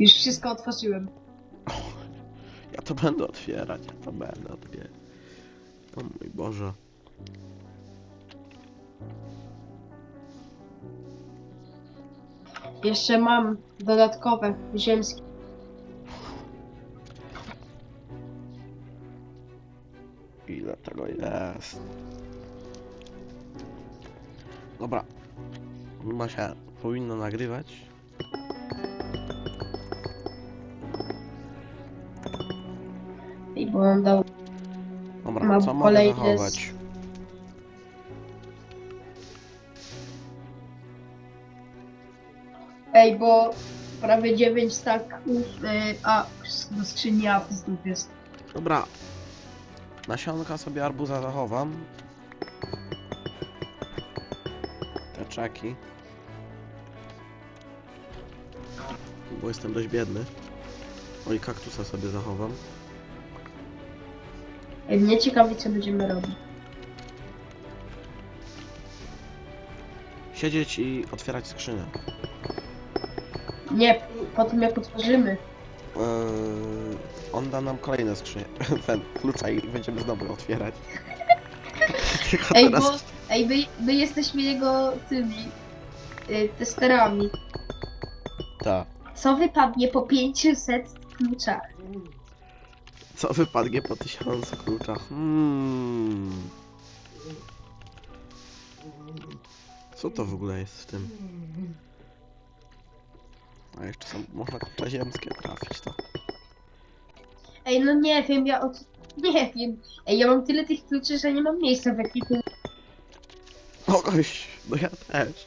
Już wszystko otworzyłem. Ja to będę otwierać, ja to będę otwierać. O mój Boże. Jeszcze mam dodatkowe, ziemskie. Ile tego jest? Dobra. Się powinno nagrywać. I bo on dał. Dobra, Mam co mogę kolejny zachować? Ej, bo prawie 9 staków, y, a do skrzyni a znów jest. Dobra. Nasionka sobie arbuza zachowam. Te czeki. Bo jestem dość biedny. Oj, kaktusa sobie zachowam. Mnie ciekawi co będziemy robić. Siedzieć i otwierać skrzynię. Nie, po tym jak otworzymy. Eee, on da nam kolejne skrzynie. Ten klucza i będziemy znowu otwierać. Tylko Ej, teraz... bo ej, my, my jesteśmy jego tymi y, testerami. Ta. Co wypadnie po 500 kluczach? Co wypadnie po tysiącu kluczach? Hmm. Co to w ogóle jest w tym? A jeszcze są, można klucze ziemskie trafić, to. Ej, no nie wiem, ja od... Nie wiem. Ej, ja mam tyle tych kluczy, że nie mam miejsca w ekwipunku. O, gość, no ja też.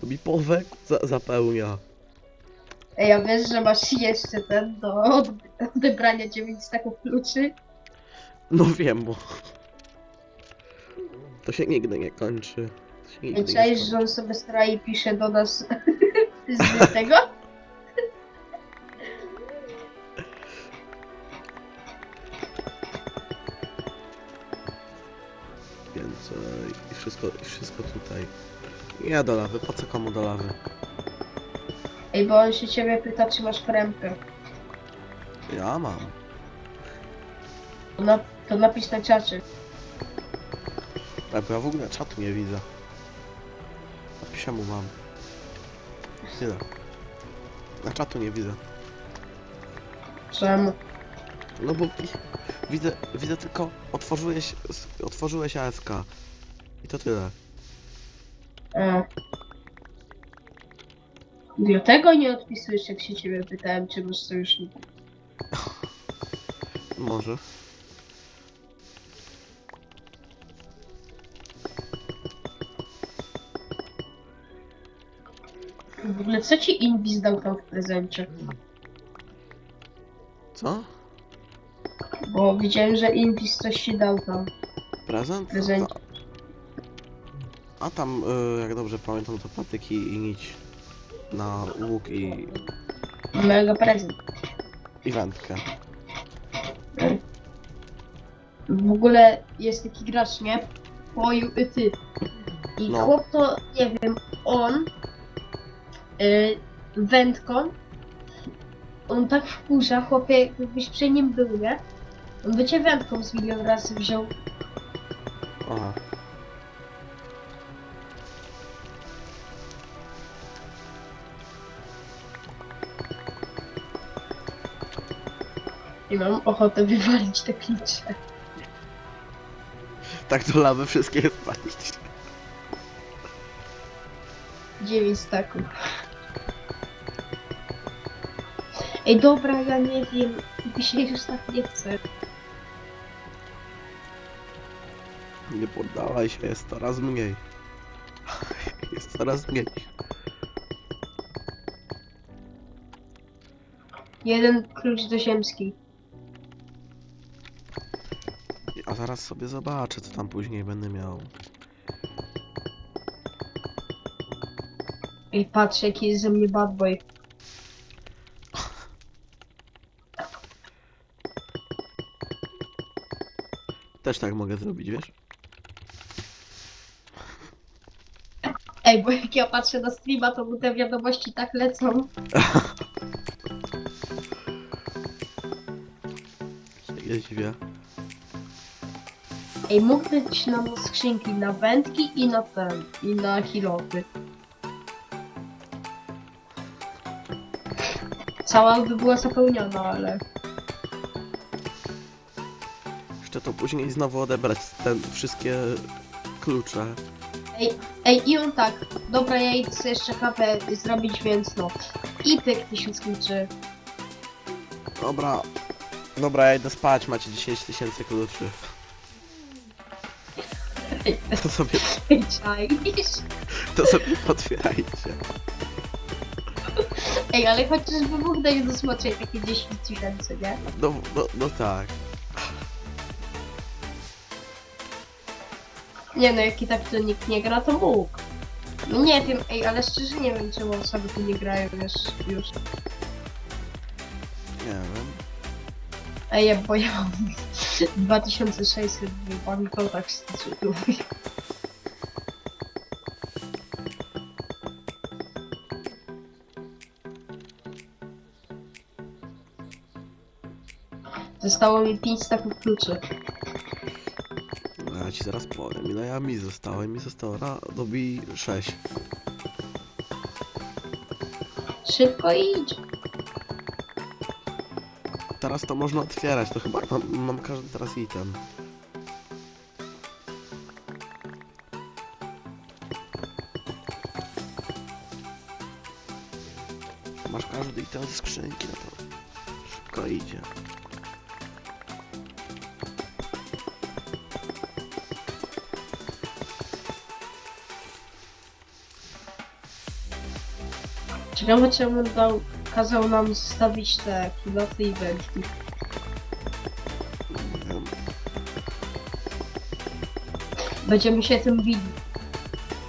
To mi połowę za zapełnia. Ej, a wiesz, że masz jeszcze ten do od- odebrania 9 staków kluczy? No wiem, bo... To się nigdy nie kończy. To się nigdy Ej, nie czaisz, skończy. że on sobie stara i pisze do nas z tego? Więc e, i wszystko, i wszystko tutaj. Ja do lawy, po co komu do lawy? Ej, bo on się ciebie pyta, czy masz premkę. Ja mam. To, na, to napisz na czacie. Tak, bo ja w ogóle czatu nie widzę. Napiszę mu mam. Tyle. Na czatu nie widzę. Czemu? No bo wi- widzę, widzę tylko otworzyłeś, otworzyłeś ASK. I to tyle. A. Dlatego nie odpisujesz, jak się ciebie pytałem, czy masz sojusznika. Może. W ogóle co ci Invis dał tam w prezencie? Co? Bo widziałem, że Invis coś ci dał tam. Prezent? Prezent. A, a tam, y, jak dobrze pamiętam, to patyki i nić na łuk i, Mega prezent. i wędkę. W ogóle jest taki gracz, nie? Poju i ty. I No. chłop to, nie wiem, on y, wędką on tak wkurza, chłopie, jakbyś przy nim był, nie? On by cię wędką z milion razy wziął. Aha. I mam ochotę wywalić te klicze. Tak do lawy wszystkie spalić. 9 staków. Ej, dobra, ja nie wiem. Mi się już tak nie chce. Nie poddawaj się, jest coraz mniej. Jest coraz mniej. Jeden klucz do ziemskiej. A zaraz sobie zobaczę, co tam później będę miał. I patrz, jaki jest ze mnie bad boy. Też tak mogę zrobić, wiesz? Ej, bo jak ja patrzę na streama, to mu te wiadomości tak lecą. Się nie dziwię. Ej, mógł być nam skrzynki na wędki i na ten, i na kilopy. Cała by była zapełniona, ale... Jeszcze to później znowu odebrać ten wszystkie klucze. Ej, i on tak, dobra, ja idę sobie jeszcze kawę zrobić, więc no. I pyk, tysiąc kluczy. Dobra. Dobra, ja idę spać, macie 10 tysięcy kluczy. To sobie, czaisz? to sobie potwierajcie. Ej, ale chociażby Bóg daje do smaczej takie 10 tysięcy, nie? No, no, no tak. Nie no, jak i tak to nikt nie gra, to mógł. No nie wiem, ej, ale szczerze nie wiem, czemu osoby tu nie grają już. już. Nie wiem. Ej, bo ja mam 2600 w banknotach z tytułów. Zostało mi 5 staków kluczy. No, Ja ci zaraz powiem, ile ja mi zostało. Mi zostało na dobi 6. Szybko idź. Teraz to można otwierać, to chyba mam, mam każdy teraz item. Masz każdy item z skrzynki, no to szybko idzie. Ciekawe czemu dał, kazał nam zostawić te kiloty i wędki. Będziemy się tym bili.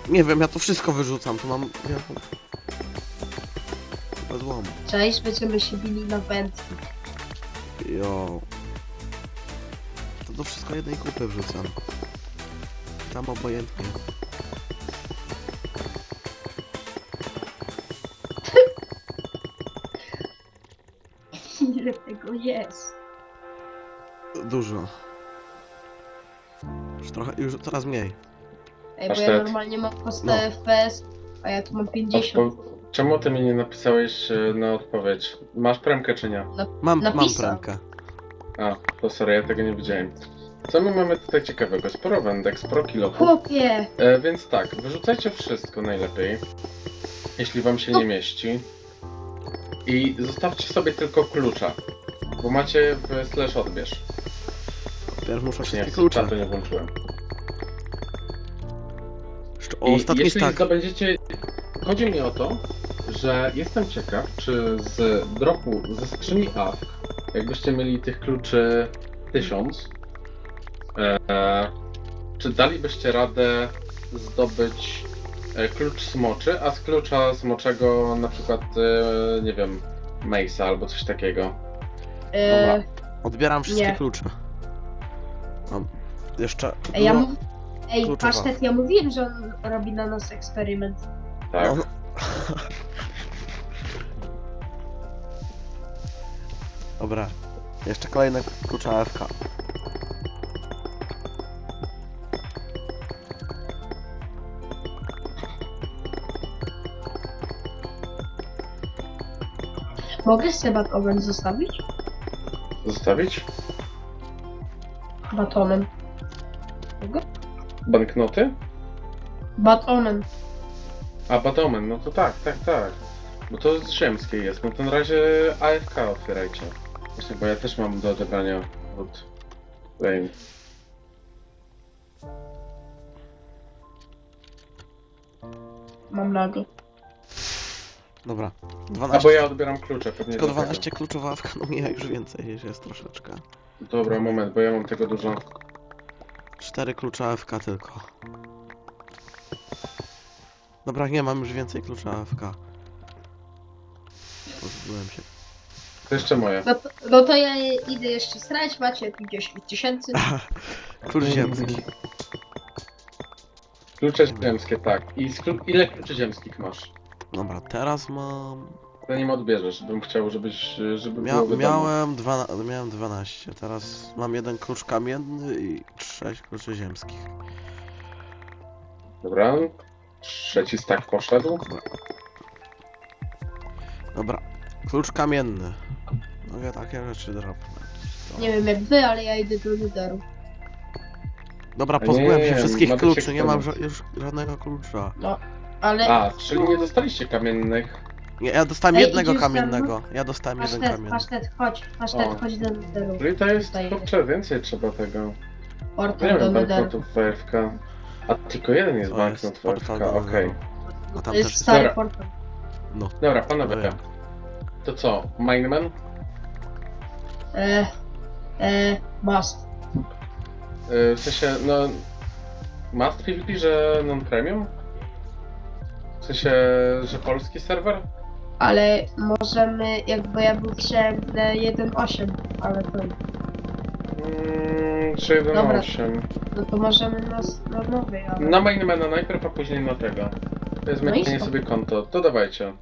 Nie wiem, ja to wszystko wyrzucam, tu mam... Ja... Bez łomu. Cześć, będziemy się bili na wędki. Jo. To do wszystko jednej kupy wrzucam. Tam obojętnie. Ile tego jest? Dużo. Już trochę, już coraz mniej. Ej, bo ja Pasztet. normalnie mam postę No. FPS, a ja tu mam 50. Odpo- Czemu ty mi nie napisałeś e, na odpowiedź? Masz premkę czy nie? Mam, mam Napisał. premkę. A, to sorry, ja tego nie widziałem. Co my mamy tutaj ciekawego? Sporo wędek, sporo kilofów. Chłopie! E, więc tak, wyrzucajcie wszystko najlepiej, jeśli wam się nie mieści. I zostawcie sobie tylko klucza, bo macie w slash odbierz. Teraz muszę Nie, wszystkie klucze. czatu nie włączyłem. Jeszcze, o, I ostatni jeśli stack. zdobędziecie... Chodzi mi o to, że jestem ciekaw, czy z dropu, ze skrzyni AFK, jakbyście mieli tych kluczy 1000, e, czy dalibyście radę zdobyć e, klucz smoczy, a z klucza smoczego na przykład, e, nie wiem, Mace'a albo coś takiego. E, Odbieram wszystkie Nie. klucze. Mam jeszcze... ej, ja no, mów... Ej, kluczowa. pasztet, ja mówiłem, że on robi na nas eksperyment. Tak. no. Dobra. Jeszcze kolejne klucze AFK. Mogę sobie batonem zostawić? Zostawić? Batonem. Mogę? Banknoty? Batonem. A, Batomen, no to tak, tak, tak. Bo to z ziemskie jest. No to na razie AFK otwierajcie. Właśnie, bo ja też mam do odebrania od Rain. Mam nago. Dobra. A 12. bo ja odbieram klucze, pewnie Tylko dlatego. 12 kluczów AFK, no nie, już więcej jest troszeczkę. Dobra, moment, bo ja mam tego dużo. 4 klucze AFK tylko. Dobra, nie mam już więcej klucza AFK. Pozbyłem się. To jeszcze moje. No to, no to ja idę jeszcze strać, macie tu 10 tysięcy. Klucz ziemski. Klucze ziemskie, tak. I z klu... ile kluczy ziemskich masz? Dobra, teraz mam zanim odbierzesz, bym chciał, żebyś, żeby Mia było miałem, dwa, miałem 12, teraz mam jeden klucz kamienny i 6 kluczy ziemskich. Dobra. Trzeci stack poszedł. Dobra, klucz kamienny. Mogę takie rzeczy dropnąć. To- Nie wiem jak wy, ale ja idę do lideru. Dobra, pozbyłem nie, się nie, wszystkich kluczy, się nie mam ża już żadnego klucza. Ale A, czyli nie dostaliście kamiennych. Nie, ja dostałem Ej, jednego idziesz ze mną? kamiennego. Ja dostałem jeden pasztet, kamienny. pasztet, chodź, pasztet, O. chodź do lideru. Czyli to jest, Tutaj kurczę, więcej trzeba tego. Nie Portal do wiem, banknotów WFK. A tylko jeden jest To banknot jest portal WFK, do okej. Netheru. A tam To też jest jest... stary Dobra. portal. Dobra, panowie. Wiem. To co, Mineman? E, e, must. Yy, w sensie, no... Must PvP, że non-premium? Sensie, że polski serwer? Ale możemy, jakby ja bym chciał na 1.8, ale to, Mm, czy Dobra. 1.8? no to możemy na, na nowy, ale... Na Minemana najpierw, a później na tego. To jest No sobie konto. To dawajcie.